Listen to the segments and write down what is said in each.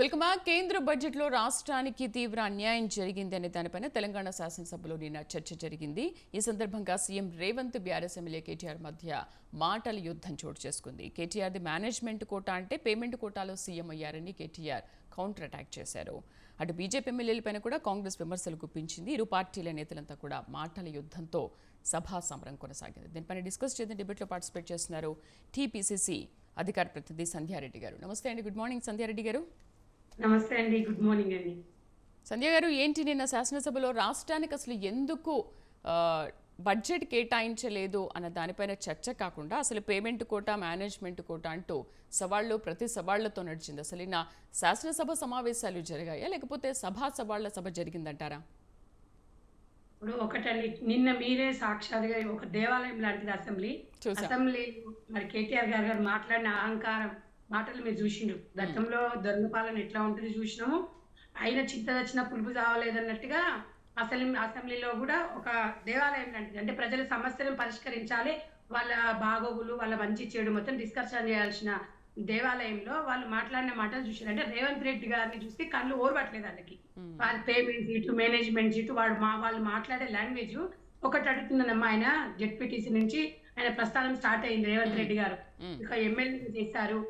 Welcome కేంద్ర బడ్జెట్లో రాష్ట్రానికి తీవ్ర అన్యాయం జరిగిందనే దానిపైన తెలంగాణ శాసనసభలో నిన్న చర్చ జరిగింది. ఈ సందర్భంగా CM Revanth BRS MLA KTR మధ్య మాటల యుద్ధం చోటు చేసుకుంది. కేటీఆర్ది మేనేజ్మెంట్ కోటా అంటే పేమెంట్ కోటాలో సీఎం అయ్యారని కేటీఆర్ కౌంటర్ అటాక్ చేశారు. అటు బీజేపీ ఎమ్మెల్యేలపైన కూడా కాంగ్రెస్ విమర్శలు గుప్పించింది. ఇరు పార్టీల నేతలంతా కూడా మాటల యుద్ధంతో సభా సమరం కొనసాగింది. దీనిపైన డిస్కస్ చేసిన డిబేట్లో పార్టిసిపేట్ చేస్తున్నారు టీపీసీసీ అధికార ప్రతినిధి సంధ్యారెడ్డి గారు. నమస్తే అండి. గుడ్ మార్నింగ్ సంధ్యారెడ్డి గారు. నమస్తే అండి గుడ్ మార్నింగ్ అండి. సంధ్య గారు ఏంటి నిన్న శాసనసభలో రాష్ట్రానికి అసలు ఎందుకు బడ్జెట్ కేటాయించలేదు అన్న దానిపైన చర్చ కాకుండా అసలు పేమెంట్ కోటా మేనేజ్మెంట్ కోటా అంటూ సవాళ్ళు ప్రతి సవాళ్ళతో నడిచింది. అసలు నిన్న శాసనసభ సమావేశాలు జరిగాయా? లేకపోతే సభా సవాళ్ళ సభ జరిగిందంటారా? ఇప్పుడు ఒకటండి నిన్న మీరే సాక్షాత్గా ఒక దేవాలయం లాంటిది అసెంబ్లీ. అసెంబ్లీ మరి కేటీఆర్ గారు గారు మాట్లాడిన అహంకారం మాటలు మీరు చూసిండు గతంలో దొంగపాలన ఎట్లా ఉంటుంది చూసినాము. అయిన చింత వచ్చిన పులుపు చావలేదన్నట్టుగా అసలు అసెంబ్లీలో కూడా ఒక దేవాలయం లాంటిది. అంటే ప్రజల సమస్యలను పరిష్కరించాలి. వాళ్ళ బాగోగులు వాళ్ళ మంచి చెడు మొత్తం డిస్కషన్ చేయాల్సిన దేవాలయంలో వాళ్ళు మాట్లాడిన మాటలు చూసారు అంటే రేవంత్ రెడ్డి గారిని చూస్తే కళ్ళు ఓర్వట్లేదు వాళ్ళకి. వాళ్ళ పేమెంట్ సీటు మేనేజ్మెంట్ సీటు వాడు మా వాళ్ళు మాట్లాడే లాంగ్వేజ్ ఒకటి అడుగుతున్నానమ్మా ఆయన జెడ్పీటీసీ నుంచి. ఆయన ప్రస్థానం స్టార్ట్ అయింది రేవంత్ రెడ్డి గారు. ఇక ఎమ్మెల్యేగా చేశారు.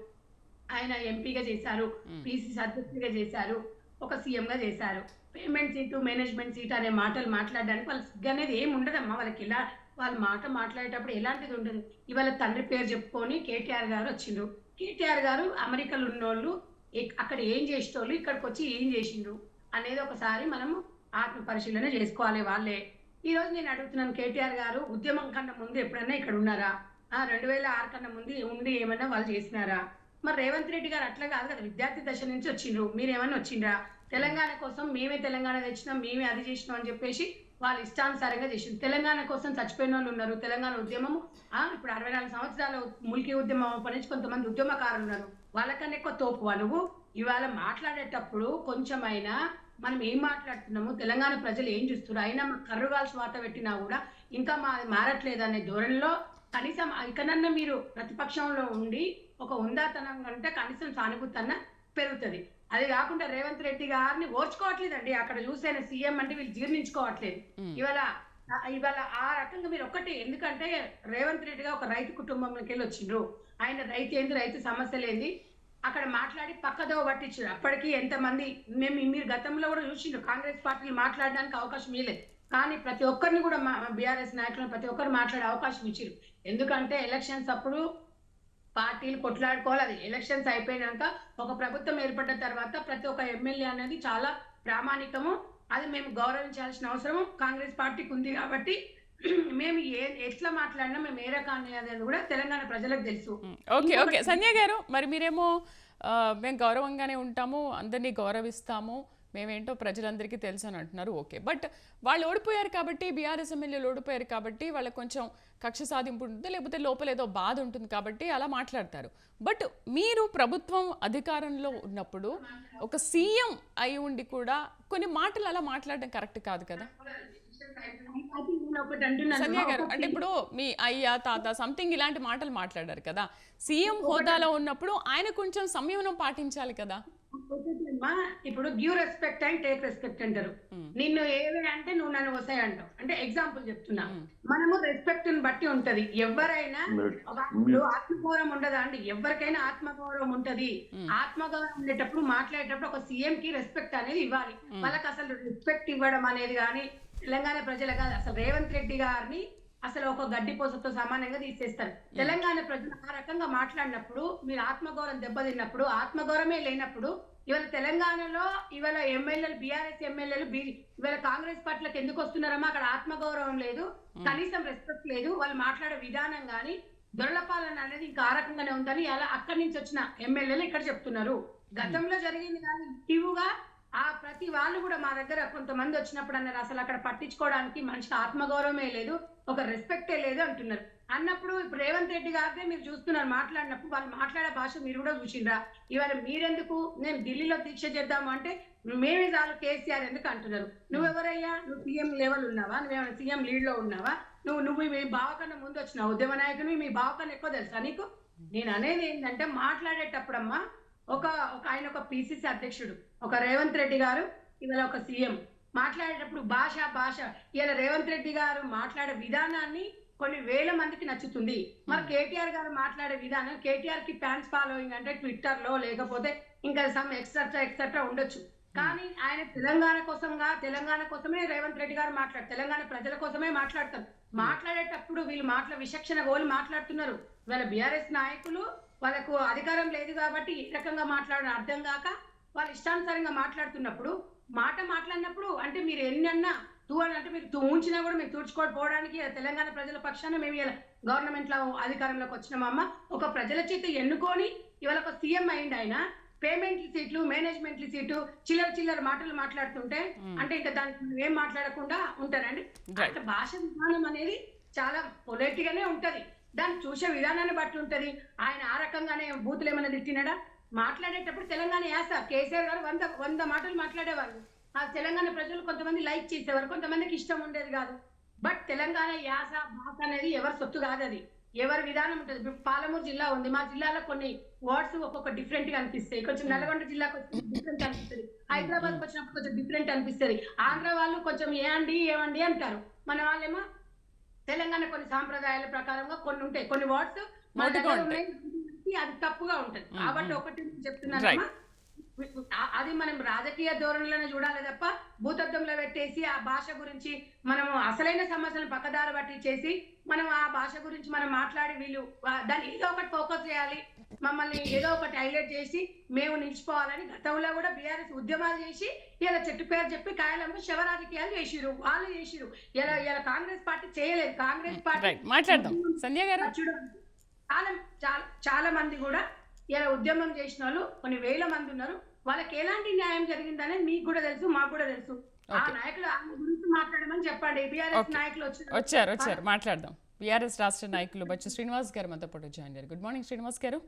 ఆయన ఎంపీగా చేశారు పిసిసి అధ్యక్షుడిగా చేశారు ఒక సీఎం గా చేశారు. పేమెంట్ సీటు మేనేజ్మెంట్ సీట్ అనే మాటలు మాట్లాడడానికి వాళ్ళకి సిగ్గు అనేది ఏమి ఉండదమ్మా వాళ్ళకి ఇలా వాళ్ళ మాట మాట్లాడేటప్పుడు ఎలాంటిది ఉండదు. ఇవాళ తండ్రి పేరు చెప్పుకొని కేటీఆర్ గారు వచ్చిండ్రు. కేటీఆర్ గారు అమెరికాలో ఉన్నోళ్ళు అక్కడ ఏం చేసేటోళ్ళు ఇక్కడికి వచ్చి ఏం చేసిండ్రు అనేది ఒకసారి మనము ఆత్మ పరిశీలన చేసుకోవాలి వాళ్ళే. ఈ రోజు నేను అడుగుతున్నాను కేటీఆర్ గారు ఉద్యమం కన్నా ముందు ఎప్పుడైనా ఇక్కడ ఉన్నారా? ఆ రెండు వేల ఆరు కన్నా ముందు ఉండి ఏమన్నా వాళ్ళు చేసినారా? మరి రేవంత్ రెడ్డి గారు అట్లా కాదు కదా విద్యార్థి దశ నుంచి వచ్చిండ్రు. మీరేమన్నా వచ్చిండ్రా? తెలంగాణ కోసం మేమే తెలంగాణ తెచ్చినాం మేమే అది చేసినాం అని చెప్పేసి వాళ్ళు ఇష్టానుసారంగా చేసిండ్రు. తెలంగాణ కోసం చచ్చిపోయిన వాళ్ళు ఉన్నారు. తెలంగాణ ఉద్యమము ఇప్పుడు అరవై నాలుగు సంవత్సరాల ములికి ఉద్యమం అప్పటి కొంతమంది ఉద్యమకారులు ఉన్నారు. వాళ్ళకన్నా ఎక్కువ తోపు నువ్వు? ఇవాళ మాట్లాడేటప్పుడు కొంచెమైనా మనం ఏం మాట్లాడుతున్నాము తెలంగాణ ప్రజలు ఏం చూస్తున్నారు? అయినా కర్రుగాల్సి వాత పెట్టినా కూడా ఇంకా మా మారట్లేదు అనే ధోరణిలో కనీసం ఇకనన్నా మీరు ప్రతిపక్షంలో ఉండి ఒక ఉందాతనం కంటే కనీసం సానుభూతి అన్న పెరుగుతుంది. అది కాకుండా రేవంత్ రెడ్డి గారిని ఓర్చుకోవట్లేదండి. అక్కడ చూసే సీఎం అంటే వీళ్ళు జీర్ణించుకోవట్లేదు. ఇవాళ ఇవాళ ఆ రకంగా మీరు ఒకటి ఎందుకంటే రేవంత్ రెడ్డిగా ఒక రైతు కుటుంబంలోకి వెళ్ళి వచ్చిండ్రు. ఆయన రైతు ఏంది రైతు సమస్యలు ఏంది? అక్కడ మాట్లాడి పక్కదో పట్టించారు. అప్పటికి ఎంతమంది మేము మీరు గతంలో కూడా చూసిండ్రు. కాంగ్రెస్ పార్టీలు మాట్లాడడానికి అవకాశం ఇవ్వలేదు కానీ ప్రతి ఒక్కరిని కూడా మా బీఆర్ఎస్ నాయకులను ప్రతి ఒక్కరు మాట్లాడే అవకాశం ఇచ్చారు ఎందుకంటే ఎలక్షన్స్ అప్పుడు పార్టీలు కొట్లాడుకోవాలి. అది ఎలక్షన్స్ అయిపోయినాక ఒక ప్రభుత్వం ఏర్పడ్డ తర్వాత ప్రతి ఒక్క ఎమ్మెల్యే అనేది చాలా ప్రామాణికము. అది మేము గౌరవించాల్సిన అవసరం కాంగ్రెస్ పార్టీకి ఉంది కాబట్టి మేము ఏ ఎట్లా మాట్లాడినా మేము ఏ రకాన్ని అనేది కూడా తెలంగాణ ప్రజలకు తెలుసు. Okay okay. సంధ్య గారు మరి మీరేమో మేము గౌరవంగానే ఉంటాము. అందరినీ గౌరవిస్తాము. మేమేంటో ప్రజలందరికీ తెలుసు అని అంటున్నారు. ఓకే. బట్ వాళ్ళు ఓడిపోయారు కాబట్టి బీఆర్ఎస్ ఎమ్మెల్యేలు ఓడిపోయారు కాబట్టి వాళ్ళకి కొంచెం కక్ష సాధింపు ఉంటుంది లేకపోతే లోపల ఏదో బాధ ఉంటుంది కాబట్టి అలా మాట్లాడతారు. బట్ మీరు ప్రభుత్వం అధికారంలో ఉన్నప్పుడు ఒక సీఎం అయి ఉండి కూడా కొన్ని మాటలు అలా మాట్లాడడం కరెక్ట్ కాదు కదా? అది సంధ్య గారు అంటే ఇప్పుడు మీ అయ్య తాత సంథింగ్ ఇలాంటి మాటలు మాట్లాడారు కదా. సీఎం హోదాలో ఉన్నప్పుడు ఆయన కొంచెం సంయమనం పాటించాలి కదా? ఇప్పుడు give respect and take respect అంటారు. నిన్ను ఏవి అంటే నువ్వు నన్ను వస్తాయి అంటావు. అంటే ఎగ్జాంపుల్ చెప్తున్నా. మనము రెస్పెక్ట్ని బట్టి ఉంటది. ఎవరైనా ఆత్మగౌరవం ఉండదా అండి? ఎవరికైనా ఆత్మగౌరవం ఉంటది. ఆత్మగౌరవం ఉండేటప్పుడు మాట్లాడేటప్పుడు ఒక సీఎం కి రెస్పెక్ట్ అనేది ఇవ్వాలి. వాళ్ళకి అసలు రెస్పెక్ట్ ఇవ్వడం అనేది కానీ తెలంగాణ ప్రజలు కాదు అసలు రేవంత్ రెడ్డి గారిని అసలు ఒక గడ్డి పోసతో సమానంగా తీసేస్తారు. తెలంగాణ ప్రజలు ఆ రకంగా మాట్లాడినప్పుడు మీరు ఆత్మగౌరవం దెబ్బతిన్నప్పుడు ఆత్మగౌరవమే లేనప్పుడు ఇవాళ తెలంగాణలో ఇవాళ ఎమ్మెల్యేలు బీఆర్ఎస్ ఎమ్మెల్యేలు ఇవాళ కాంగ్రెస్ పార్టీలకు ఎందుకు వస్తున్నారమ్మా? అక్కడ ఆత్మగౌరవం లేదు కనీసం రెస్పెక్ట్ లేదు. వాళ్ళు మాట్లాడే విధానం కానీ దొరలపాలన అనేది ఇంకా ఆ రకంగానే ఉందని అలా అక్కడి నుంచి వచ్చిన ఎమ్మెల్యేలు ఇక్కడ చెప్తున్నారు. గతంలో జరిగింది కానీ ఇటుగా ఆ ప్రతి వాళ్ళు కూడా మా దగ్గర కొంతమంది వచ్చినప్పుడు అన్నారు అసలు అక్కడ పట్టించుకోవడానికి మనిషి ఆత్మగౌరవమే లేదు ఒక రెస్పెక్టే లేదు అంటున్నారు. అన్నప్పుడు ఇప్పుడు రేవంత్ రెడ్డి గారినే మీరు చూస్తున్నారు మాట్లాడినప్పుడు వాళ్ళు మాట్లాడే భాష మీరు కూడా చూసిండ్రా. ఇవాళ మీరెందుకు? నేను ఢిల్లీలో దీక్ష చేద్దాము అంటే మేమే చాలు కేసీఆర్ ఎందుకు అంటున్నారు? నువ్వెవరయ్యా నువ్వు సీఎం లెవెల్ ఉన్నావా? నువ్వేమైనా సీఎం లీడ్లో ఉన్నావా? నువ్వు నువ్వు మీ బావ కన్నా ముందు వచ్చినావు. ఉద్యమ నాయకుని మీ బావ కన్నా ఎక్కువ తెలుసా నీకు? నేను అనేది ఏంటంటే మాట్లాడేటప్పుడమ్మా ఒక ఒక ఆయన ఒక పిసిసి అధ్యక్షుడు. ఒక రేవంత్ రెడ్డి గారు ఇవాళ ఒక సీఎం. మాట్లాడేటప్పుడు భాష భాష. ఇలా రేవంత్ రెడ్డి గారు మాట్లాడే విధానాన్ని కొన్ని వేల మందికి నచ్చుతుంది. మరి కేటీఆర్ గారు మాట్లాడే విధానం కేటీఆర్కి ఫ్యాన్స్ ఫాలోయింగ్ అంటే ట్విట్టర్లో లేకపోతే ఇంకా సమ్ ఎక్సెట్రా ఎక్సెట్రా ఉండొచ్చు. కానీ ఆయన తెలంగాణ కోసంగా తెలంగాణ కోసమే రేవంత్ రెడ్డి గారు మాట్లాడు తెలంగాణ ప్రజల కోసమే మాట్లాడతారు. మాట్లాడేటప్పుడు వీళ్ళు మాట్లా విచక్షణ గోలు మాట్లాడుతున్నారు. వాళ్ళ బీఆర్ఎస్ నాయకులు వాళ్ళకు అధికారం లేదు కాబట్టి ఏ రకంగా మాట్లాడడం అర్థం కాక వాళ్ళు ఇష్టానుసారంగా మాట్లాడుతున్నప్పుడు మాట మాట్లాడినప్పుడు అంటే మీరు ఎన్ని అన్నా తూ అని అంటే మీరు తూ ఉంచినా కూడా మీరు తుడుచుకోకపోవడానికి తెలంగాణ ప్రజల పక్షాన మేము ఇలా గవర్నమెంట్లో అధికారంలోకి వచ్చినామమ్మ ఒక ప్రజల చేత ఎన్నుకొని ఇవాళ ఒక సీఎం అయింది ఆయన. పేమెంట్ సీట్లు మేనేజ్మెంట్ సీటు చిల్లర చిల్లర మాటలు మాట్లాడుతుంటే అంటే ఇంకా దానికి ఏం మాట్లాడకుండా ఉంటారండి. అంటే భాష విధానం అనేది చాలా పొలైట్ గానే ఉంటది. దాన్ని చూసే విధానాన్ని బట్టి ఉంటది. ఆయన ఆ రకంగానే బూతులు ఏమైనా తిట్టినాడా? మాట్లాడేటప్పుడు తెలంగాణ యాస కేసీఆర్ గారు వంద వంద మాటలు మాట్లాడేవాళ్ళు. ఆ తెలంగాణ ప్రజలు కొంతమంది లైక్ చేసేవారు. కొంతమందికి ఇష్టం ఉండేది కాదు. బట్ తెలంగాణ యాస భాష అనేది ఎవరి సొత్తు కాదు అది. ఎవరి విధానం ఉంటుంది. పాలమూరు జిల్లా ఉంది. మా జిల్లాలో కొన్ని వర్డ్స్ ఒక్కొక్క డిఫరెంట్గా అనిపిస్తాయి. కొంచెం నల్గొండ జిల్లాకు వచ్చి డిఫరెంట్ అనిపిస్తుంది. హైదరాబాద్ వచ్చినప్పుడు కొంచెం డిఫరెంట్ అనిపిస్తుంది. ఆంధ్ర వాళ్ళు కొంచెం ఏ అండి ఏమండి అంటారు. మన వాళ్ళేమో తెలంగాణ కొన్ని సాంప్రదాయాల ప్రకారంగా కొన్ని ఉంటాయి. కొన్ని వర్డ్స్ మన దగ్గర ఉంటాయి. ఉన్నాయి, అది తప్పుగా ఉంటది. కాబట్టి. ఒకటి చెప్తున్నానమ్మా ఆ- అది మనం రాజకీయ ధోరణిలోనే చూడాలి తప్ప భూతత్వంలో పెట్టేసి ఆ భాష గురించి మనము అసలైన సమస్యలను పక్కదారి బట్టి చేసి మనం ఆ భాష గురించి మనం మాట్లాడి వీళ్ళు దాన్ని ఏదో ఒకటి ఫోకస్ చేయాలి. మమ్మల్ని ఏదో ఒకటి హైలైట్ చేసి మేము నిలిచిపోవాలని గతంలో కూడా బీఆర్ఎస్ ఉద్యమాలు చేసి ఇలా చెట్టు పేరు చెప్పి కాయలంపు శవ రాజకీయాలు చేసిరు వాళ్ళు చేసిరు ఇలా ఇలా కాంగ్రెస్ పార్టీ చేయలేదు. కాంగ్రెస్ పార్టీ రైట్ మాట్లాడదాం. సంధ్య గారు? చూడండి. చాలా చాలా చాలా మంది కూడా ఇలా ఉద్యమం చేసిన వాళ్ళు కొన్ని వేల మంది ఉన్నారు. వాళ్ళకి ఎలాంటి న్యాయం జరిగిందనేది మీకు కూడా తెలుసు మాకు కూడా తెలుసు. ఆ. నాయకులు గురించి మాట్లాడమని చెప్పండి. బీఆర్ఎస్. నాయకులు వచ్చారు. వచ్చారు వచ్చారు. మాట్లాడదాం. బీఆర్ఎస్ రాష్ట్ర నాయకులు బచ్చు శ్రీనివాస్ గారు మనతో పాటు జాయిన్ అయ్యారు. Good morning Srinivas garu.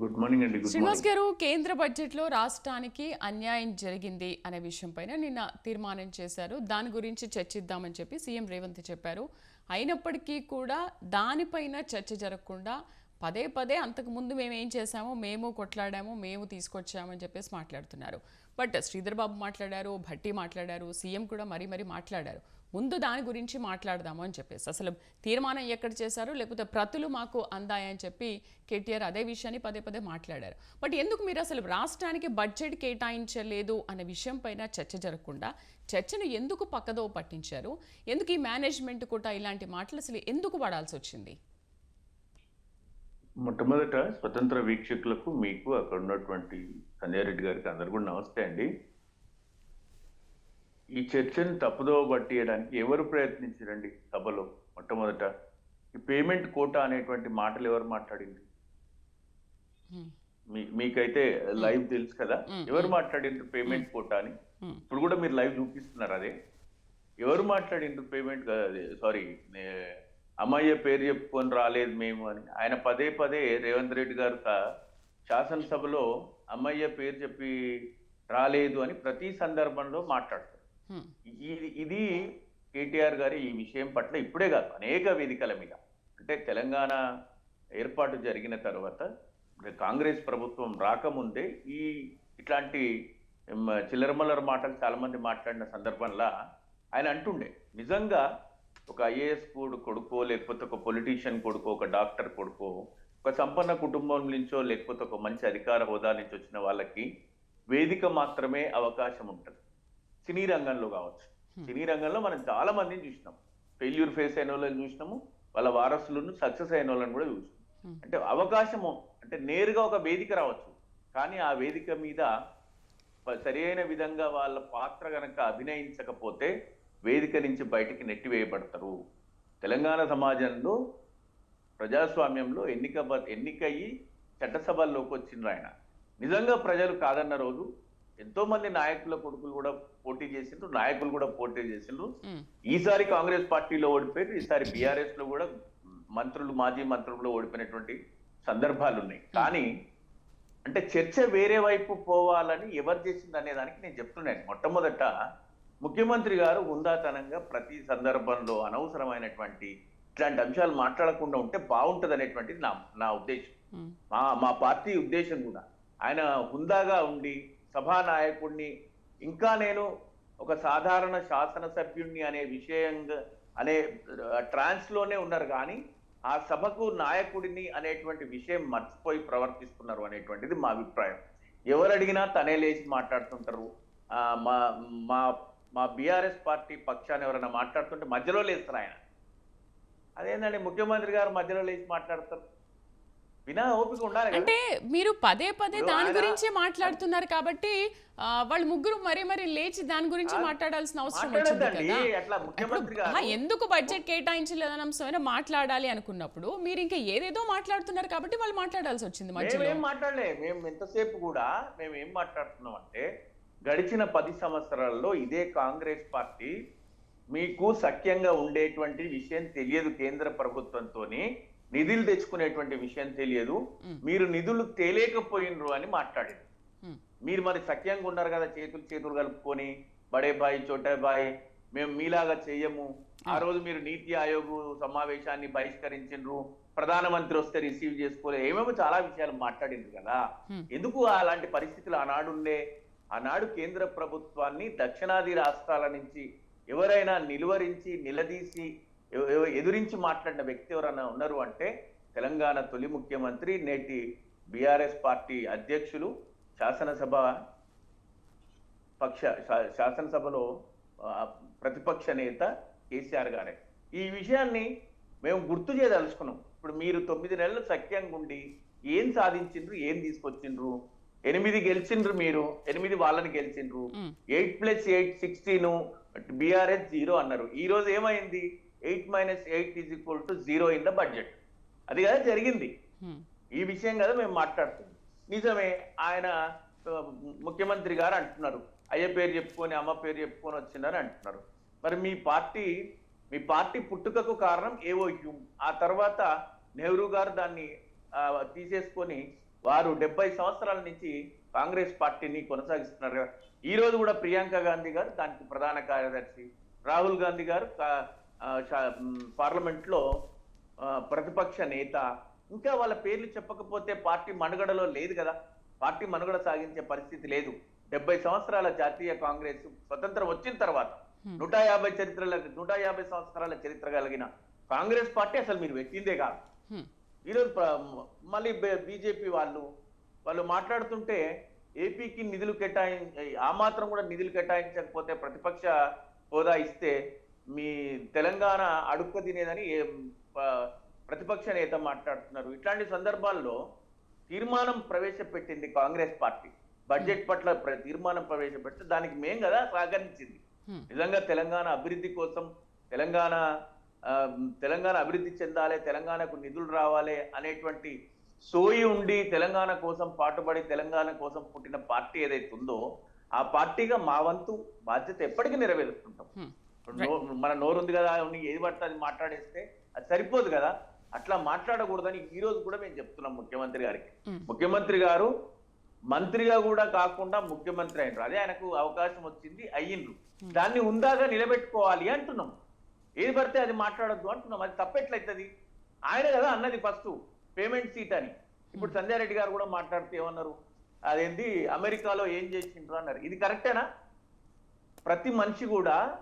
Good morning అండి. గుడ్ శ్రీనివాస్ గారు కేంద్ర బడ్జెట్లో రాష్ట్రానికి అన్యాయం జరిగింది అనే విషయం పైన నిన్న తీర్మానం చేశారు. దాని గురించి చర్చిద్దామని చెప్పి సీఎం రేవంత్ చెప్పారు. అయినప్పటికీ కూడా దానిపైన చర్చ జరగకుండా పదే పదే అంతకు ముందు మేము ఏం చేశామో మేము కొట్లాడాము మేము తీసుకొచ్చామని చెప్పేసి మాట్లాడుతున్నారు. బట్ శ్రీధర్ బాబు మాట్లాడారు భట్టి మాట్లాడారు సీఎం కూడా మరీ మరీ మాట్లాడారు. ముందు దాని గురించి మాట్లాడదాము అని చెప్పేసి. అసలు తీర్మానం ఎక్కడ చేశారు లేకపోతే ప్రతులు మాకు అందాయని చెప్పి కేటీఆర్ అదే విషయాన్ని పదే పదే మాట్లాడారు. బట్ ఎందుకు మీరు అసలు రాష్ట్రానికి బడ్జెట్ కేటాయించలేదు అనే విషయం పైన చర్చ జరగకుండా చర్చను ఎందుకు పక్కదో పట్టించారు? ఎందుకు ఈ మేనేజ్మెంట్ కూడా ఇలాంటి మాటలు అసలు ఎందుకు పడాల్సి వచ్చింది? మొట్టమొదట స్వతంత్ర వీక్షకులకు మీకు అక్కడ ఉన్నటువంటి సంజయ్ రెడ్డి గారికి అందరు కూడా నమస్తే అండి. ఈ చర్చను తప్పుదోవ పట్టియడానికి ఎవరు ప్రయత్నించారండి సభలో మొట్టమొదట? ఈ పేమెంట్ కోటా అనేటువంటి మాటలు ఎవరు మాట్లాడింది? మీకైతే లైవ్ తెలుసు కదా. ఎవరు మాట్లాడిండ్రు పేమెంట్ కోటా అని. ఇప్పుడు కూడా మీరు లైవ్ చూపిస్తున్నారు అదే? ఎవరు మాట్లాడిండ్రు పేమెంట్? సారీ అమ్మయ్య పేరు చెప్పుకొని రాలేదు మేము అని. ఆయన పదే పదే రేవంత్ రెడ్డి గారు శాసనసభలో అమ్మయ్య పేరు చెప్పి రాలేదు అని ప్రతి సందర్భంలో మాట్లాడతారు. ఇది ఇది కేటీఆర్ గారి ఈ విషయం పట్ల ఇప్పుడే కాదు అనేక వేదికల మీద. అంటే తెలంగాణ ఏర్పాటు జరిగిన తర్వాత కాంగ్రెస్ ప్రభుత్వం రాకముందే ఈ ఇట్లాంటి చిల్లరమల్లర మాటలు చాలా మంది మాట్లాడిన సందర్భంలో ఆయన అంటుండే. నిజంగా ఒక ఐఏఎస్ కొడు కొడుకో లేకపోతే ఒక పొలిటీషియన్ కొడుకో ఒక డాక్టర్ కొడుకో ఒక సంపన్న కుటుంబం నుంచో లేకపోతే ఒక మంచి అధికార హోదా నుంచి వచ్చిన వాళ్ళకి వేదిక మాత్రమే అవకాశం ఉంటుంది. సినీ రంగంలో కావచ్చు. సినీ రంగంలో మనం చాలా మందిని చూసినాం. ఫెయిల్యూర్ ఫేస్ అయిన వాళ్ళని చూసినాము. వాళ్ళ వారసులను సక్సెస్ అయిన వాళ్ళని కూడా చూసినాం. అంటే అవకాశము అంటే నేరుగా ఒక వేదిక రావచ్చు. కానీ ఆ వేదిక మీద సరైన విధంగా వాళ్ళ పాత్ర గనక అభినయించకపోతే వేదిక నుంచి బయటికి నెట్టివేయబడతారు తెలంగాణ సమాజంలో ప్రజాస్వామ్యంలో ఎన్నిక ఎన్నికయ్యి చట్టసభల్లోకి వచ్చిండ్రు ఆయన. నిజంగా ప్రజలు కాదన్న రోజు ఎంతో మంది నాయకుల కొడుకులు కూడా పోటీ చేసిండ్రు నాయకులు కూడా పోటీ చేసిండ్రు. ఈసారి కాంగ్రెస్ పార్టీలో ఓడిపోయారు ఈసారి బీఆర్ఎస్లో కూడా మంత్రులు మాజీ మంత్రులు ఓడిపోయినటువంటి సందర్భాలు ఉన్నాయి కానీ అంటే చర్చ వేరే వైపు పోవాలని ఎవరు చేసింది అనే దానికి నేను చెప్తున్నాను. మొట్టమొదట ముఖ్యమంత్రి గారు హుందాతనంగా ప్రతి సందర్భంలో అనవసరమైనటువంటి ఇట్లాంటి అంశాలు మాట్లాడకుండా ఉంటే బాగుంటది అనేటువంటిది నా నా ఉద్దేశం. మా మా పార్టీ ఉద్దేశం కూడా. ఆయన హుందాగా ఉండి సభానాయకుడిని ఇంకా నేను ఒక సాధారణ శాసనసభ్యుణ్ణి అనే విషయంగా అనే ట్రాన్స్లోనే ఉన్నారు. కానీ ఆ సభకు నాయకుడిని అనేటువంటి విషయం మర్చిపోయి ప్రవర్తిస్తున్నారు అనేటువంటిది మా అభిప్రాయం. ఎవరు అడిగినా తనే లేచి మాట్లాడుతుంటారు. మా మా మా బీఆర్ఎస్ పార్టీ పక్షాన్ని ఎవరైనా మాట్లాడుతుంటే మధ్యలో లేస్తారు ఆయన. అదేంటండి ముఖ్యమంత్రి గారు మధ్యలో లేచి మాట్లాడతారు. వినా ఓపిక ఉండాలి కదా. అంటే మీరు పదే పదే దాని గురించే మాట్లాడుతున్నారు కాబట్టి వాళ్ళు ముగ్గురు మరీ మరీ లేచి దాని గురించి మాట్లాడాల్సిన అవసరం వచ్చింది కదా. ఎందుకు బడ్జెట్ కేటాయించలేదని అంశమైనా మాట్లాడాలి అనుకున్నప్పుడు మీరు ఇంకా ఏదేదో మాట్లాడుతున్నారు కాబట్టి వాళ్ళు మాట్లాడాల్సి వచ్చింది మధ్యలో. మాట్లాడలే. మేము ఎంతసేపు కూడా మేము ఏం మాట్లాడుతున్నాం అంటే గడిచిన పది సంవత్సరాల్లో ఇదే కాంగ్రెస్ పార్టీ మీకు సఖ్యంగా ఉండేటువంటి విషయం తెలియదు కేంద్ర ప్రభుత్వంతోని. నిధులు తెచ్చుకునేటువంటి విషయం తెలియదు. మీరు నిధులు తేలేకపోయినరు అని మాట్లాడింది. మీరు మరి సఖ్యంగా ఉన్నారు కదా చేతులు చేతులు కలుపుకొని బడే బాయ్ చోటే బాయ్ మేము మీలాగా చెయ్యము ఆ రోజు మీరు నీతి ఆయోగ్ సమావేశాన్ని బహిష్కరించిండ్రు ప్రధానమంత్రి వస్తే రిసీవ్ చేసుకోలే ఏమేమో చాలా విషయాలు మాట్లాడిండ్రు కదా. ఎందుకు అలాంటి పరిస్థితులు ఆనాడు ఉండే ఆనాడు కేంద్ర ప్రభుత్వాన్ని దక్షిణాది రాష్ట్రాల నుంచి ఎవరైనా నిలువరించి నిలదీసి ఎదురించి మాట్లాడిన వ్యక్తి ఎవరైనా ఉన్నారు అంటే తెలంగాణ తొలి ముఖ్యమంత్రి నేటి బీఆర్ఎస్ పార్టీ అధ్యక్షులు శాసనసభ పక్ష శాసనసభలో ప్రతిపక్ష నేత కేసీఆర్ గారే. ఈ విషయాన్ని మేము గుర్తు చేయదలుచుకున్నాం. ఇప్పుడు మీరు తొమ్మిది నెలలు సఖ్యంగా ఉండి ఏం సాధించిండ్రు ఏం తీసుకొచ్చిండ్రు? ఎనిమిది గెలిచిండ్రు మీరు ఎనిమిది వాళ్ళని గెలిచిండ్రు. Eight plus eight sixteen BRS zero అన్నారు. ఈ రోజు ఏమైంది? Eight minus eight is equal to zero in the budget. అది కదా జరిగింది. ఈ విషయం కదా మేము మాట్లాడుతున్నాం. నిజమే ఆయన ముఖ్యమంత్రి గారు అంటున్నారు. అయ్య పేరు చెప్పుకొని అమ్మ పేరు చెప్పుకొని వచ్చిందని అంటున్నారు. మరి మీ పార్టీ మీ పార్టీ పుట్టుకకు కారణం ఏవో హ్యూమ్ ఆ తర్వాత నెహ్రూ గారు దాన్ని తీసేసుకొని వారు డెబ్బై సంవత్సరాల నుంచి కాంగ్రెస్ పార్టీని కొనసాగిస్తున్నారు. ఈ రోజు కూడా ప్రియాంక గాంధీ గారు దానికి ప్రధాన కార్యదర్శి. రాహుల్ గాంధీ గారు పార్లమెంట్లో ప్రతిపక్ష నేత ఇంకా వాళ్ళ పేర్లు చెప్పకపోతే పార్టీ మనుగడలో లేదు కదా పార్టీ మనుగడ సాగించే పరిస్థితి లేదు డెబ్బై సంవత్సరాల జాతీయ కాంగ్రెస్ స్వతంత్రం వచ్చిన తర్వాత. నూట యాభై చరిత్రల నూట యాభై సంవత్సరాల చరిత్ర కలిగిన కాంగ్రెస్ పార్టీ అసలు మీరు పెట్టిందే కాదు. ఈరోజు మళ్ళీ బీజేపీ వాళ్ళు వాళ్ళు మాట్లాడుతుంటే ఏపీకి నిధులు కేటాయి ఆ మాత్రం కూడా నిధులు కేటాయించకపోతే ప్రతిపక్ష హోదా ఇస్తే మీ తెలంగాణ అడుక్క తినేదని ప్రతిపక్ష నేత మాట్లాడుతున్నారు. ఇట్లాంటి సందర్భాల్లో తీర్మానం ప్రవేశపెట్టింది కాంగ్రెస్ పార్టీ. బడ్జెట్ పట్ల ప్ర- తీర్మానం ప్రవేశపెడితే దానికి మేం కదా సహకరించింది హ్మ్. నిజంగా తెలంగాణ అభివృద్ధి కోసం తెలంగాణ తెలంగాణ అభివృద్ధి చెందాలి తెలంగాణకు నిధులు రావాలి అనేటువంటి సోయి ఉండి తెలంగాణ కోసం పాటుపడి తెలంగాణ కోసం పుట్టిన పార్టీ ఏదైతే ఉందో ఆ పార్టీగా మా వంతు బాధ్యత ఎప్పటికీ నెరవేరుస్తుంటాం. నో- మన నోరు ఉంది కదా ఏది పడితే అది మాట్లాడేస్తే అది సరిపోదు కదా. అట్లా మాట్లాడకూడదని ఈ రోజు కూడా మేము చెప్తున్నాం ముఖ్యమంత్రి గారికి. హ్మ్. ముఖ్యమంత్రి గారు మంత్రిగా కూడా కాకుండా ముఖ్యమంత్రి అయినరు. అదే ఆయనకు అవకాశం వచ్చింది అయ్యిండ్రు. దాన్ని ఉందాగా నిలబెట్టుకోవాలి అంటున్నాం. ఏది పడితే అది మాట్లాడొద్దు అంటున్నాం. అది తప్పెట్లయితుంది? ఆయన కదా అన్నది ఫస్ట్ పేమెంట్ సీట్ అని. ఇప్పుడు సంజయ్ రెడ్డి గారు కూడా మాట్లాడితే ఏమన్నారు? అదేంటి అమెరికాలో ఏం చేసిండ్రు అన్నారు. ఇది కరెక్టేనా? ప్రతి మనిషి కూడా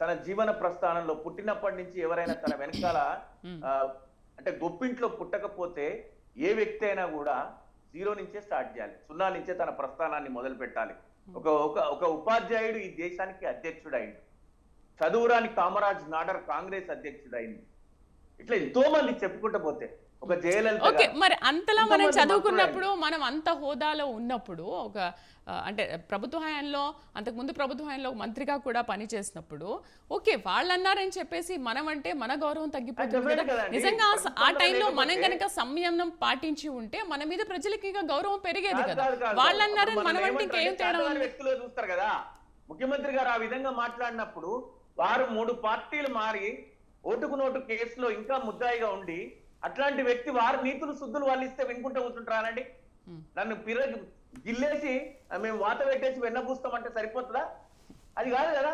తన జీవన ప్రస్థానంలో పుట్టినప్పటి నుంచి ఎవరైనా తన వెనకాల అంటే గొప్పింట్లో పుట్టకపోతే ఏ వ్యక్తి అయినా కూడా జీరో నుంచే స్టార్ట్ చేయాలి. సున్నా నుంచే తన ప్రస్థానాన్ని మొదలు పెట్టాలి. ఒక ఒక ఒక ఉపాధ్యాయుడు ఈ దేశానికి అధ్యక్షుడైంది చదువురాని కామరాజ్ నాడర్ కాంగ్రెస్ అధ్యక్షుడైంది ఇట్లా ఎంతో మంది చెప్పుకుంటూ పోతే ఒక జయలలిత ఓకే. మరి అంతలా మనం చదువుకున్నప్పుడు మనం అంత హోదాలో ఉన్నప్పుడు ఒక అంటే ప్రభుత్వ హయాంలో అంతకుముందు ప్రభుత్వ హయాంలో మంత్రిగా కూడా పనిచేసినప్పుడు ఓకే వాళ్ళు అన్నారని చెప్పేసి మనం అంటే మన గౌరవం తగ్గిపోతుంది కదా. నిజంగా ఆ టైంలో మనం కనుక సంయమనం పాటించి ఉంటే మన మీద ప్రజలకి ఇంకా గౌరవం పెరిగేది కాదు. వాళ్ళు అన్నారని మనం అంటే ఇంకేం తేడా వ్యక్తులు చూస్తారు కదా ముఖ్యమంత్రి గారు ఆ విధంగా మాట్లాడినప్పుడు వారు మూడు పార్టీలు మారి ఓటుకు నోటు కేసులో ఇంకా ముద్దాయిగా ఉండి అట్లాంటి వ్యక్తి వారు నీతులు శుద్ధులు వాళ్ళు ఇస్తే వినుకుంటూ కూర్చుంటారానండి. నన్ను పిర గిల్లేసి మేము వాత పెట్టేసి వెన్నపూస్తామంటే సరిపోతుందా? అది కాదు కదా.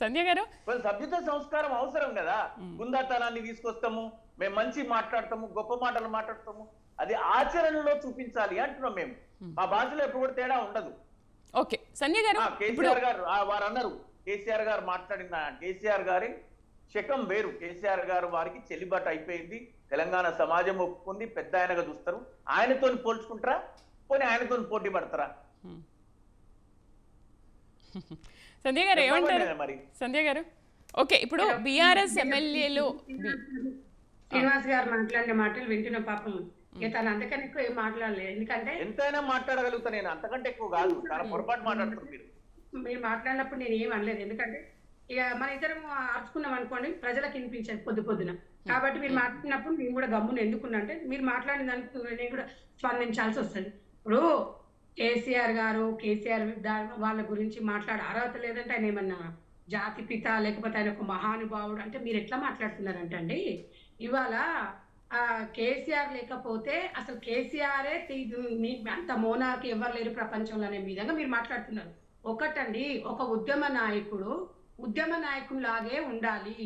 సంధ్య గారు? కొంచెం సభ్యత సంస్కారం అవసరం కదా. గుందాతనాన్ని తీసుకొస్తాము మేము మంచి మాట్లాడతాము గొప్ప మాటలు మాట్లాడతాము. అది ఆచరణలో చూపించాలి అంటున్నాం మేము. మా భాషలో ఎప్పుడు కూడా తేడా ఉండదు. ఓకే. సంధ్య గారు కేసీఆర్ గారు వారు అన్నారు కేసీఆర్ గారు మాట్లాడిన కేసీఆర్ గారి శకం వేరు. కేసీఆర్ గారు వారికి చెల్లిబాటు అయిపోయింది. తెలంగాణ సమాజం ఒప్పుకుంది. పెద్ద ఆయనగా చూస్తారు. ఆయనతో పోల్చుకుంటారా? పోనీ ఆయనతో పోటీ పడతారా? సంధ్య గారు ఏమంటారు? సంధ్య గారు. ఓకే ఇప్పుడు బీఆర్ఎస్ ఎమ్మెల్యేలు శ్రీనివాస్ గారు మాట్లాడిన మాటలు వింటున్న పాపం. ఇక తను అంతకన్నా ఎక్కువ ఏం మాట్లాడలేదు. ఎందుకంటే ఎంతైనా మాట్లాడగలుగుతా నేను. అంతకంటే ఎక్కువ కాదు. చాలా పొరపాటు మాట్లాడుతున్నారు మీరు. మీరు మాట్లాడినప్పుడు నేను ఏం అనలేదు. ఎందుకంటే ఇక మన ఇద్దరం అరుచుకున్నాం అనుకోండి ప్రజలకు వినిపించేది పొద్దు పొద్దున. కాబట్టి మీరు మాట్లాడినప్పుడు నేను కూడా గమ్మున ఎందుకున్నా అంటే మీరు మాట్లాడిన దానికి నేను కూడా స్పందించాల్సి వస్తుంది. ఇప్పుడు కేసీఆర్ గారు కేసీఆర్ వాళ్ళ గురించి మాట్లాడే అర్హత లేదంటే ఆయన ఏమన్నా జాతి పిత లేకపోతే ఆయన ఒక మహానుభావుడు అంటే మీరు ఎట్లా మాట్లాడుతున్నారంటే అండి ఇవాళ కేసీఆర్ లేకపోతే అసలు కేసీఆరే అంత మోనాకి ఎవరు లేరు ప్రపంచంలో అనే విధంగా మీరు మాట్లాడుతున్నారు. ఒకటండి ఒక ఉద్యమ నాయకుడు ఉద్యమ నాయకులాగే ఉండాలి.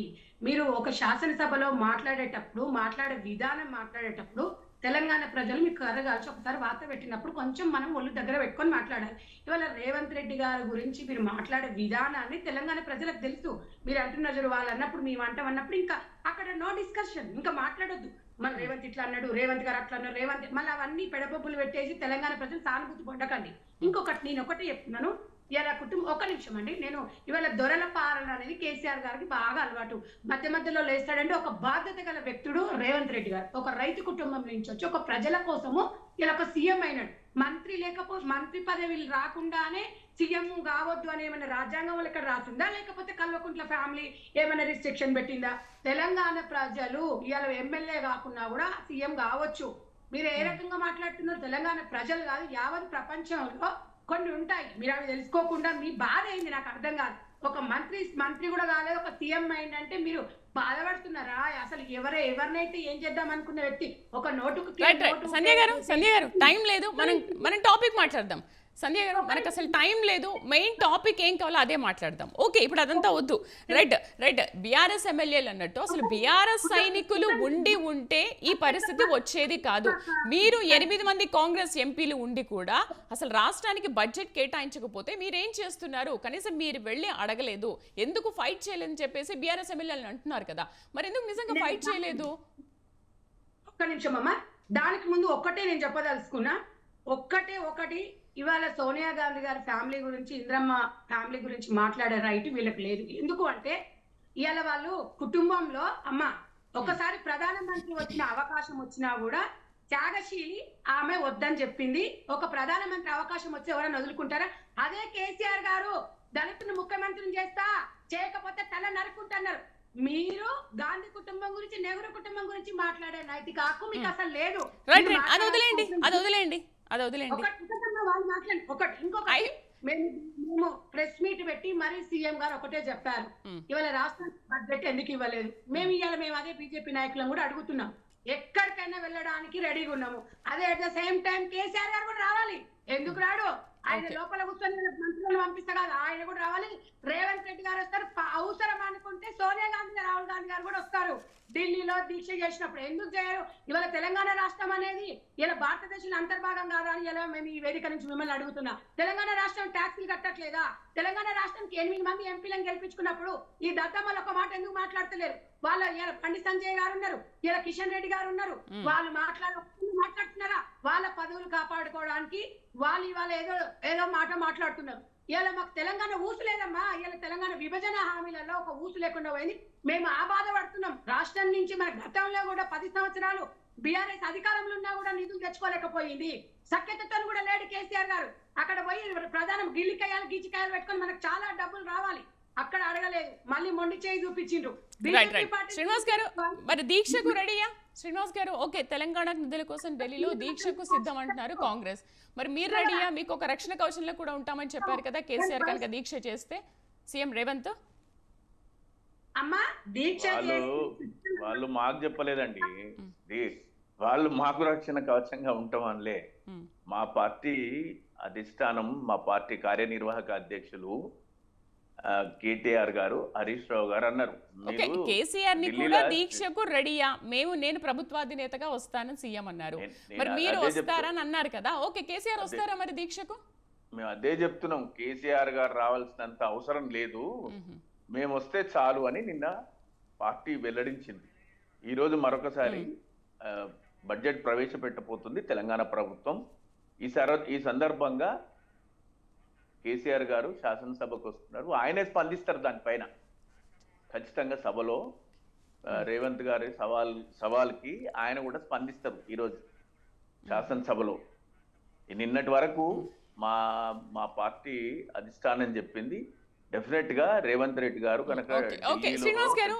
మీరు ఒక శాసనసభలో మాట్లాడేటప్పుడు మాట్లాడే విధానం మాట్లాడేటప్పుడు తెలంగాణ ప్రజలు మీకు కరగాల్సి ఒకసారి వార్త పెట్టినప్పుడు కొంచెం మనం ఒళ్ళు దగ్గర పెట్టుకొని మాట్లాడాలి. ఇవాళ రేవంత్ రెడ్డి గారి గురించి మీరు మాట్లాడే విధానాన్ని తెలంగాణ ప్రజలకు తెలుసు. మీరు అంటున్నారు చూడు వాళ్ళు అన్నప్పుడు మేము అంటాం అన్నప్పుడు ఇంకా అక్కడ నో డిస్కషన్ ఇంకా మాట్లాడొద్దు. మన రేవంత్ ఇట్లా అన్నాడు రేవంత్ గారు అట్లా అన్నారు రేవంత్ మళ్ళీ అవన్నీ పెడబొబ్బులు పెట్టేసి తెలంగాణ ప్రజలు సానుభూతి పొందకండి ఇంకొకటి నేను ఒకటి చెప్తున్నాను. ఇలా కుటుంబం ఒక నిమిషం అండి. నేను ఇవాళ దొరల పాలన అనేది కేసీఆర్ గారికి బాగా అలవాటు. మధ్య మధ్యలో లేస్తాడంటే ఒక బాధ్యత గల వ్యక్తుడు రేవంత్ రెడ్డి గారు. ఒక రైతు కుటుంబం నుంచి వచ్చి ఒక ప్రజల కోసము ఇలా ఒక సీఎం అయినాడు. మంత్రి లేకపో మంత్రి పదవిలు రాకుండానే సీఎం కావద్దు అని ఏమైనా రాజ్యాంగంలో ఇక్కడ రాసిందా? లేకపోతే కల్వకుంట్ల ఫ్యామిలీ ఏమైనా రిస్ట్రిక్షన్ పెట్టిందా? తెలంగాణ ప్రజలు ఇవాళ ఎమ్మెల్యే కాకుండా కూడా సీఎం కావచ్చు. మీరు ఏ రకంగా మాట్లాడుతున్నారు? తెలంగాణ ప్రజలు కాదు యావత్ ప్రపంచంలో కొన్ని ఉంటాయి. మీరు అవి తెలుసుకోకుండా మీ బాధ అయింది నాకు అర్థం కాదు. ఒక మంత్రి మంత్రి కూడా కాలేదు ఒక సీఎం అయిందంటే మీరు బాధపడుతున్నారా? అసలు ఎవరే ఎవరినైతే ఏం చేద్దాం అనుకున్న వ్యక్తి ఒక నోటుకు సంధ్య గారు సంధ్య గారు టైం లేదు. మనం మనం టాపిక్ మాట్లాడదాం. సంధ్య గారు మనకు అసలు టైం లేదు. మెయిన్ టాపిక్ ఏం కావాలో అదే మాట్లాడదాం. ఓకే ఇప్పుడు అదంతా వద్దు. రైట్ రైట్ బీఆర్ఎస్ ఎమ్మెల్యేలు అన్నట్టు అసలు బీఆర్ఎస్ సైనికులు ఉండి ఉంటే ఈ పరిస్థితి వచ్చేది కాదు. మీరు ఎనిమిది మంది కాంగ్రెస్ ఎంపీలు ఉండి కూడా అసలు రాష్ట్రానికి బడ్జెట్ కేటాయించకపోతే మీరేం చేస్తున్నారు? కనీసం మీరు వెళ్ళి అడగలేదు. ఎందుకు ఫైట్ చేయలేదని చెప్పేసి బీఆర్ఎస్ ఎమ్మెల్యేలు అంటున్నారు కదా. మరి ఎందుకు నిజంగా ఫైట్ చేయలేదు? ఒక్క నిమిషం అమ్మా. దానికి ముందు ఒక్కటే నేను చెప్పదలుచుకున్నా. ఒక్కటే ఒకటి ఇవాళ సోనియా గాంధీ గారి ఫ్యామిలీ గురించి ఇంద్రమ్మ ఫ్యామిలీ గురించి మాట్లాడే రైట్ వీళ్ళకి లేదు. ఎందుకు అంటే ఇవాళ వాళ్ళు కుటుంబంలో అమ్మ ఒకసారి ప్రధానమంత్రి వచ్చిన అవకాశం వచ్చినా కూడా త్యాగశీలి ఆమె వద్దని చెప్పింది. ఒక ప్రధానమంత్రి అవకాశం వచ్చి ఎవరైనా వదులుకుంటారా? అదే కేసీఆర్ గారు దళితుని ముఖ్యమంత్రిని చేస్తా చేయకపోతే తల నరుకుంటున్నారు మీరు గాంధీ కుటుంబం గురించి నెహ్రూ కుటుంబం గురించి మాట్లాడే నైతిక హక్కు మీకు అసలు లేదు. అది మాట్లాడాల్సిన అది వదిలేయండి. అది ఒకటమ్మా వాళ్ళు మాట్లాడండి ఒకటి ఇంకొకటి. మేము మేము ప్రెస్ మీట్ పెట్టి మరి సీఎం గారు ఒకటే చెప్పారు. ఇవాళ రాష్ట్రానికి బడ్జెట్ ఎందుకు ఇవ్వలేదు? మేము ఇవాళ మేము అదే బీజేపీ నాయకులను కూడా అడుగుతున్నాం. ఎక్కడికైనా వెళ్ళడానికి రెడీగా ఉన్నాము. అదే at the same time KCR garu కూడా రావాలి. ఎందుకు రాడు? ఆయన. లోపల కూర్చొని మంత్రులను పంపిస్తా కాదు. ఆయన కూడా రావాలి. రేవంత్ రెడ్డి గారు వస్తారు. అవసరం అనుకుంటే సోనియా గాంధీ గారు రాహుల్ గారు కూడా వస్తారు. ఢిల్లీలో దీక్ష చేసినప్పుడు ఎందుకు చేయరు? ఇవాళ తెలంగాణ రాష్ట్రం అనేది ఇలా భారతదేశంలో అంతర్భాగం కాదా అని ఇలా మేము ఈ వేదిక నుంచి మిమ్మల్ని అడుగుతున్నా. తెలంగాణ రాష్ట్రం ట్యాక్సీలు కట్టట్లేదా? తెలంగాణ రాష్ట్రానికి ఎనిమిది మంది ఎంపీలను గెలిపించుకున్నప్పుడు ఈ దత్తమ్మలు ఒక మాట ఎందుకు మాట్లాడతలేరు? వాళ్ళ ఇలా పండి సంజయ్ గారు ఉన్నారు ఇలా కిషన్ రెడ్డి గారు ఉన్నారు. వాళ్ళు మాట్లాడ మాట్లాడుతున్నారా? వాళ్ళ పదవులు కాపాడుకోవడానికి వాళ్ళు ఇవాళ ఏదో ఏదో మాట మాట్లాడుతున్నారు. ఇవాళ మాకు తెలంగాణ ఊసు లేదమ్మా. ఇవాళ తెలంగాణ విభజన హామీలలో ఒక ఊసు లేకుండా పోయింది. మేము ఆ బాధపడుతున్నాం రాష్ట్రం నుంచి మన గతంలో కూడా పది సంవత్సరాలు బీఆర్ఎస్ అధికారంలో ఉన్నా కూడా నిధులు తెచ్చుకోలేకపోయింది. సఖ్యతతో కూడా లేడు కేసీఆర్ గారు. అక్కడ పోయి ప్రధానం గిల్లికాయలు గీచికాయలు పెట్టుకొని మనకు చాలా డబ్బులు రావాలి. అక్కడ అడగలేదు. మళ్ళీ మొండి చేయి చూపించిండ్రు. శ్రీనివాస్ గారు మరి దీక్షకు రెడీయా? శ్రీనివాస్ గారు ఓకే తెలంగాణ నిధుల కోసం ఢిల్లీలో దీక్షకు సిద్ధం అంటున్నారు కాంగ్రెస్. మరి మీరు రెడీయా మీకు ఒక రక్షణ కౌశల్లో కూడా ఉంటామని చెప్పారు కదా కేసీఆర్ కనుక దీక్ష చేస్తే. సీఎం రేవంత్? అమ్మా దీక్ష వాళ్ళు వాళ్ళు మాకు చెప్పలేదండి. వాళ్ళు మాకు రక్షణ కవచంగా ఉంటాం అనలే మ్. పార్టీ అధిష్టానం మా పార్టీ కార్యనిర్వాహక అధ్యక్షులు కేటీఆర్ గారు హరీష్ రావు గారు అన్నారు. కేసీఆర్ని కూడా దీక్షకు రెడీయా? మేము నేను ప్రభుత్వాధినేతగా వస్తానని సీఎం అన్నారు. నేను- నేను మరి మీరు. వస్తారని అన్నారు కదా? ఓకే కేసీఆర్ వస్తారా మరి దీక్షకు? మేము అదే చెప్తున్నాం. కేసీఆర్ గారు రావాల్సినంత అవసరం లేదు. మ్మ్. వస్తే చాలు అని నిన్న పార్టీ వెల్లడించింది. ఈరోజు మరొకసారి ఆ, బడ్జెట్ ప్రవేశపెట్టబోతుంది తెలంగాణ ప్రభుత్వం. ఈ సర ఈ సందర్భంగా కేసీఆర్ గారు శాసనసభకు వస్తున్నారు. ఆయనే స్పందిస్తారు దానిపైన. ఖచ్చితంగా సభలో రేవంత్ గారి సవాల్ సవాల్కి ఆయన కూడా స్పందిస్తారు ఈరోజు శాసనసభలో. నిన్నటి వరకు మా మా పార్టీ అధిష్టానం చెప్పింది డెఫినెట్గా రేవంత్ రెడ్డి గారు కనుక ఓకే శ్రీనివాస్ గారు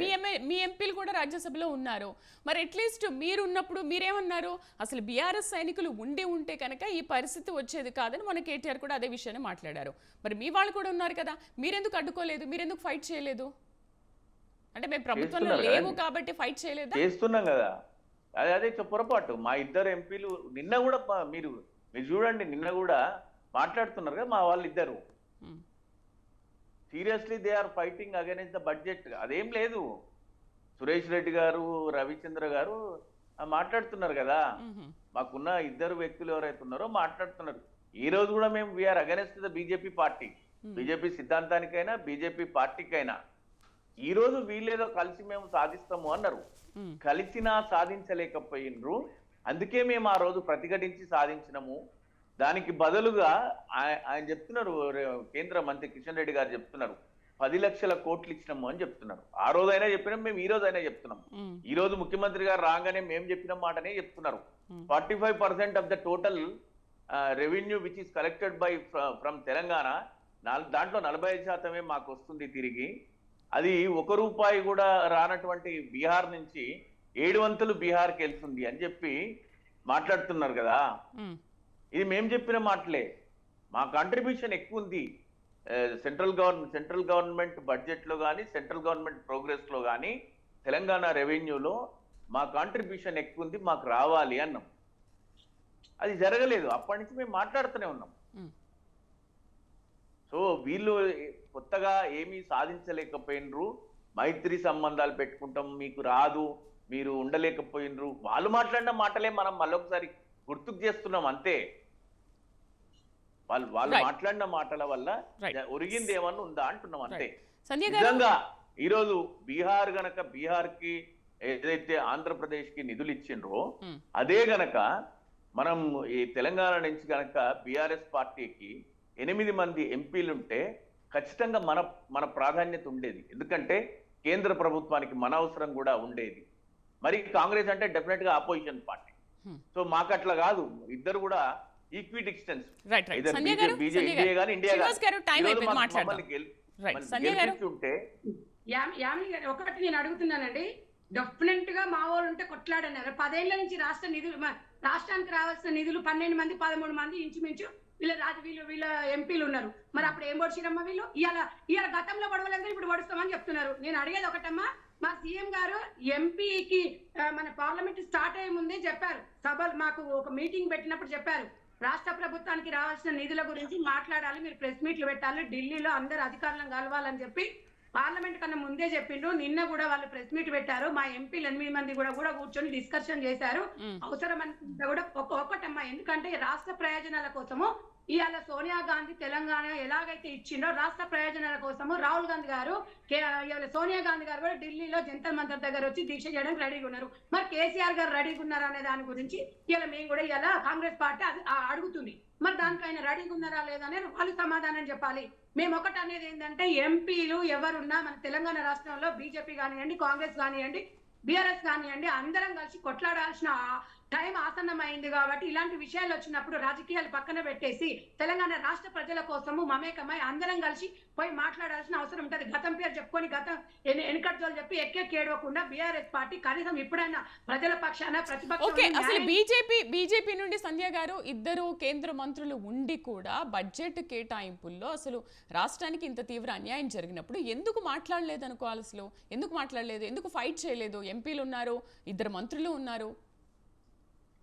మీ మీ ఎంపీలు కూడా రాజ్యసభలో ఉన్నారు. మరి అట్లీస్ట్ మీరు ఉన్నప్పుడు మీరేమన్నారు? అసలు బీఆర్ఎస్ సైనికులు ఉండి ఉంటే కనుక ఈ పరిస్థితి వచ్చేది కాదని మన కేటీఆర్ కూడా అదే విషయాన్ని మాట్లాడారు. మరి మీ వాళ్ళు కూడా ఉన్నారు కదా మీరెందుకు అడ్డుకోలేదు? మీరెందుకు ఫైట్ చేయలేదు? అంటే మేము ప్రభుత్వంలో లేవు. కాబట్టి ఫైట్ చేయలేదా? చేస్తున్నాం కదా. అదే అదే పొరపాటు. మా ఇద్దరు ఎంపీలు నిన్న కూడా మీరు మీరు చూడండి నిన్న కూడా మాట్లాడుతున్నారు కదా మా వాళ్ళు ఇద్దరు. Seriously they are fighting against the budget. అదేం లేదు. సురేష్ రెడ్డి గారు రవిచంద్ర గారు మాట్లాడుతున్నారు కదా. మాకున్న ఇద్దరు వ్యక్తులు ఎవరైతే ఉన్నారో మాట్లాడుతున్నారు. ఈ రోజు కూడా మేము we are against the BJP party BJP సిద్ధాంతానికైనా BJP పార్టీకైనా. ఈ రోజు వీళ్ళేదో కలిసి మేము సాధిస్తాము అన్నారు. కలిసినా సాధించలేకపోయినరు. అందుకే మేము ఆ రోజు ప్రతిఘటించి సాధించినము. దానికి బదులుగా ఆయ- ఆయన చెప్తున్నారు కేంద్ర మంత్రి కిషన్ రెడ్డి గారు చెప్తున్నారు పది లక్షల కోట్లు ఇచ్చినాము అని చెప్తున్నారు ఆ రోజైనా చెప్పినాం మేము ఈ రోజైనా చెప్తున్నాం. ఈ రోజు ముఖ్యమంత్రి గారు రాగానే మేము చెప్పిన మాటనే చెప్తున్నారు. Forty five percent of the total revenue which is collected by from Telangana దాంట్లో నలభై ఐదు శాతమే మాకు వస్తుంది తిరిగి అది ఒక రూపాయి కూడా రానటువంటి బీహార్ నుంచి ఏడు వంతులు బీహార్కి వెళ్తుంది అని చెప్పి మాట్లాడుతున్నారు కదా. ఇది మేము చెప్పిన మాటలే. మా కాంట్రిబ్యూషన్ ఎక్కువ ఉంది సెంట్రల్ గవర్నమెంట్ సెంట్రల్ గవర్నమెంట్ బడ్జెట్లో కానీ సెంట్రల్ గవర్నమెంట్ ప్రోగ్రెస్లో కానీ తెలంగాణ రెవెన్యూలో మా కాంట్రిబ్యూషన్ ఎక్కువ ఉంది మాకు రావాలి అన్నాం. అది జరగలేదు. అప్పటి నుంచి మేము మాట్లాడుతూనే ఉన్నాం. సో వీళ్ళు కొత్తగా ఏమీ సాధించలేకపోయినరు. మైత్రి సంబంధాలు పెట్టుకుంటాం మీకు రాదు మీరు ఉండలేకపోయినరు. వాళ్ళు మాట్లాడిన మాటలే మనం మళ్ళొకసారి గుర్తుకు చేస్తున్నాం అంతే. వాళ్ళు వాళ్ళు. మాట్లాడిన మాటల వల్ల. ఒరిగింది ఏమన్నా ఉందా అంటున్నాం అంతే నిజంగా ఈరోజు బీహార్ గనక బీహార్కి ఏదైతే ఆంధ్రప్రదేశ్కి నిధులు ఇచ్చిండ్రో మ్మ్. అదే గనక మనం ఈ తెలంగాణ నుంచి గనక బీఆర్ఎస్ పార్టీకి ఎనిమిది మంది ఎంపీలుంటే ఖచ్చితంగా మన మన ప్రాధాన్యత ఉండేది ఎందుకంటే కేంద్ర ప్రభుత్వానికి మన అవసరం కూడా ఉండేది మరి కాంగ్రెస్ అంటే డెఫినెట్గా అపోజిషన్ పార్టీ Hmm. సో మాకు అట్లా కాదు ఇద్దరు కూడా equidistance right right Sandhya garu India garu. India time అయిపోయింది మాట్లాడదాం. రైట్ సంధ్య గారు. యామిని గారు ఒకటి నేను అడుగుతున్నానండి. డెఫినెట్గా మా వాళ్ళు ఉంటే కొట్లాడన్నారు పదేళ్ళ నుంచి రాష్ట్ర నిధులు రాష్ట్రానికి రావాల్సిన నిధులు పన్నెండు మంది పదమూడు మంది ఇంచుమించు వీళ్ళ రాజు వీళ్ళు వీళ్ళ ఎంపీలు ఉన్నారు. మరి అప్పుడు ఏం పొడిచిరమ్మా వీళ్ళు? ఇవాళ ఇవాళ గతంలో పడవలేదు ఇప్పుడు పడుస్తామని చెప్తున్నారు. నేను అడిగేది ఒకటమ్మా. మా సీఎం గారు ఎంపీకి మన పార్లమెంట్ స్టార్ట్ అయ్యే ముందే చెప్పారు. సభలు మాకు ఒక మీటింగ్ పెట్టినప్పుడు చెప్పారు. రాష్ట్ర ప్రభుత్వానికి రావాల్సిన నిధుల గురించి మాట్లాడాలి మీరు ప్రెస్ మీట్లు పెట్టాలి ఢిల్లీలో అందరు అధికారులను కలవాలని చెప్పి పార్లమెంట్ కన్నా ముందే చెప్పిండ్రు నిన్న కూడా వాళ్ళు ప్రెస్ మీట్ పెట్టారు. మా ఎంపీలు ఎనిమిది మంది కూడా కూడా కూర్చొని డిస్కషన్ చేశారు. అవసరం అనుకుంటే కూడా ఒక ఒక్కటమ్మా. ఎందుకంటే రాష్ట్ర ప్రయోజనాల కోసము ఇవాళ సోనియా గాంధీ తెలంగాణ ఎలాగైతే ఇచ్చిందో రాష్ట్ర ప్రయోజనాల కోసము రాహుల్ గాంధీ గారు ఇవాళ సోనియా గాంధీ గారు కూడా ఢిల్లీలో జంతర్ మంతర్ దగ్గర వచ్చి దీక్ష చేయడానికి రెడీగా ఉన్నారు. మరి కేసీఆర్ గారు రెడీగా ఉన్నారు అనే దాని గురించి ఇవాళ మేము కూడా ఇవాళ కాంగ్రెస్ పార్టీ అది- అడుగుతుంది. మరి దానికి ఆయన రెడీగా ఉన్నారా లేదా అనేది వాళ్ళు సమాధానం చెప్పాలి. మేము ఒకటి అనేది ఏంటంటే ఎంపీలు ఎవరున్నా మన తెలంగాణ రాష్ట్రంలో బీజేపీ కానివ్వండి కాంగ్రెస్ కానివ్వండి బీఆర్ఎస్ కానివ్వండి అందరం కలిసి కొట్లాడాల్సిన టైం ఆసన్నమైంది కాబట్టి ఇలాంటి విషయాలు వచ్చినప్పుడు రాజకీయాలు పక్కన పెట్టేసి తెలంగాణ రాష్ట్ర ప్రజల కోసము మమేకమై అందరం కలిసి పోయి మాట్లాడాల్సిన అవసరం ఉంటుంది. గతం పేరు చెప్పుకొని గతం వెనుకట్లో చెప్పి ఎక్కెక్కి ఏడవకుండా బీఆర్ఎస్ పార్టీ కనీసం ఇప్పుడైనా ప్రజల పక్షాన ప్రతిపక్షం అసలు బీజేపీ బీజేపీ నుండి సంధ్య గారు ఇద్దరు కేంద్ర మంత్రులు ఉండి కూడా బడ్జెట్ కేటాయింపుల్లో అసలు రాష్ట్రానికి ఇంత తీవ్ర అన్యాయం జరిగినప్పుడు ఎందుకు మాట్లాడలేదు అనుకోవాలి అసలు? ఎందుకు మాట్లాడలేదు? ఎందుకు ఫైట్ చేయలేదు? ఎంపీలు ఉన్నారు ఇద్దరు మంత్రులు ఉన్నారు.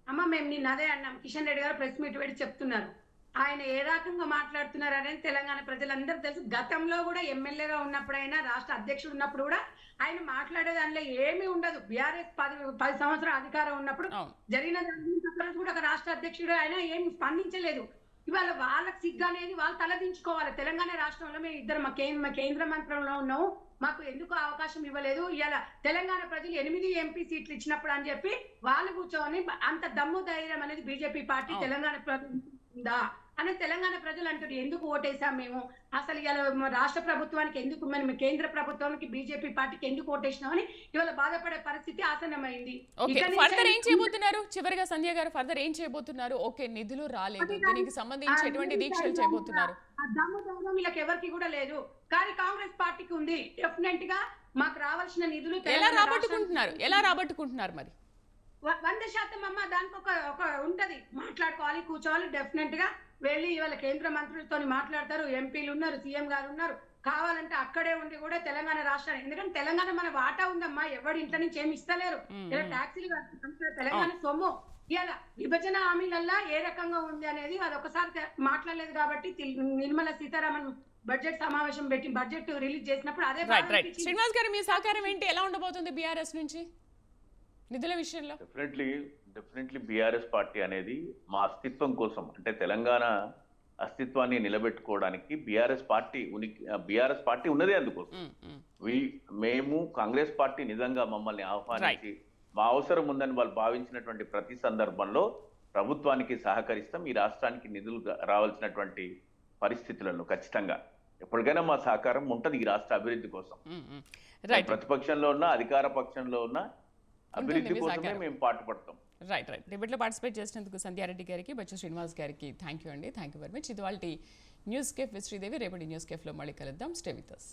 అమ్మ మేము నిన్న అదే అన్నాం. కిషన్ రెడ్డి గారు ప్రెస్ మీట్ పెట్టి చెప్తున్నారు. ఆయన ఏ రకంగా మాట్లాడుతున్నారు అనేది తెలంగాణ ప్రజలందరూ తెలుసు. గతంలో కూడా ఎమ్మెల్యేగా ఉన్నప్పుడైనా రాష్ట్ర అధ్యక్షుడు ఉన్నప్పుడు కూడా ఆయన మాట్లాడే దానిలో ఏమీ ఉండదు. బీఆర్ఎస్ పది పది సంవత్సరాల అధికారం ఉన్నప్పుడు జరిగిన కూడా ఒక రాష్ట్ర అధ్యక్షుడు ఆయన ఏం స్పందించలేదు. ఇవాళ వాళ్ళకి సిగ్గు అనేది వాళ్ళు తలదించుకోవాలి. తెలంగాణ రాష్ట్రంలో మేము ఇద్దరు మా కేంద్ర మా కేంద్ర మంత్రంలో ఉన్నాము మాకు ఎందుకు అవకాశం ఇవ్వలేదు? ఇవాళ తెలంగాణ ప్రజలు ఎనిమిది ఎంపీ సీట్లు ఇచ్చినప్పుడు అని చెప్పి వాళ్ళు కూర్చొని అంత దమ్ము ధైర్యం అనేది బీజేపీ పార్టీ. తెలంగాణ ప్రజలు ఉందా? అని తెలంగాణ ప్రజలు అంటారు ఎందుకు ఓటేసాం మేము? అసలు ఇవాళ రాష్ట్ర ప్రభుత్వానికి ఎందుకు మనం కేంద్ర ప్రభుత్వానికి బీజేపీ పార్టీకి ఎందుకు ఓటేసినామని ఇవాళ బాధపడే పరిస్థితి ఆసన్నమైంది. ఫర్దర్ ఏం చేయబోతున్నారు? చివరిగా సంధ్య గారు ఫర్దర్ ఏం చేయబోతున్నారు? ఓకే నిధులు రాలేదు. దీనికి సంబంధించి ఎటువంటి దీక్షలు చేయబోతున్నారు? దమ్ము వీళ్ళకి ఎవరికి కూడా లేదు. కానీ కాంగ్రెస్ పార్టీకి ఉంది. డెఫినెట్గా మాకు రావాల్సిన నిధులు ఎలా రాబట్టుకుంటున్నారు? ఎలా రాబట్టుకుంటున్నారు మరి? వంద శాతం అమ్మ దానికి ఒక ఒక ఉంటది. మాట్లాడుకోవాలి కూర్చోవాలి డెఫినెట్గా వెళ్ళి ఇవాళ కేంద్ర మంత్రులతో మాట్లాడతారు ఎంపీలు ఉన్నారు సీఎం గారు ఉన్నారు కావాలంటే అక్కడే ఉండి కూడా తెలంగాణ రాష్ట్రాన్ని ఎందుకంటే తెలంగాణ మన వాటా ఉందమ్మా ఎవరి ఇంట్లో నుంచి ఏమి ఇస్తలేరు. ఇలా. ట్యాక్సీలు. తెలంగాణ సొమ్ము. ఇలా విభజన హామీలల్లా ఏ రకంగా ఉంది అనేది అది ఒకసారి మాట్లాడలేదు కాబట్టి నిర్మలా సీతారామన్ బడ్జెట్ సమావేశం పెట్టి బడ్జెట్ రిలీజ్ చేసినప్పుడు అదే. శ్రీనివాస్ గారు మీ సహకారం ఏంటి? ఎలా ఉండబోతుంది బీఆర్ఎస్ నుంచి? నిధుల విషయంలో? డెఫినెట్లీ బీఆర్ఎస్ పార్టీ అనేది మా అస్తిత్వం కోసం అంటే తెలంగాణ అస్తిత్వాన్ని నిలబెట్టుకోవడానికి బీఆర్ఎస్ పార్టీ ఉనికి బీఆర్ఎస్ పార్టీ ఉన్నదే అందుకోసం. మ్మ్, మ్మ్. వి- మేము కాంగ్రెస్ పార్టీ నిజంగా మమ్మల్ని ఆహ్వానించి మా అవసరం ఉందని వాళ్ళు భావించినటువంటి ప్రతి సందర్భంలో ప్రభుత్వానికి సహకరిస్తాం ఈ రాష్ట్రానికి నిధులు రావాల్సినటువంటి పరిస్థితులలో ఖచ్చితంగా. ఎప్పటికైనా మా సహకారం ఉంటది ఈ రాష్ట్ర అభివృద్ధి కోసం. ప్రతిపక్షంలో ఉన్న అధికార పక్షంలో ఉన్న అభివృద్ధి కోసమే. మేము పాటుపడతాం. రైట్ రైట్ డిబేట్లో పార్టిసిపేట్ చేసినందుకు సంధ్యారెడ్డి గారికి బచ్చు శ్రీనివాస్ గారికి థ్యాంక్ యూ అండి. థ్యాంక్ యూ వెరీ మచ్ ఇది వాళ్ళ న్యూస్ కేఫ్ విత్ శ్రీదేవి రేపటి న్యూస్ కేఫ్లో మళ్ళీ కలుద్దాం. Stay with us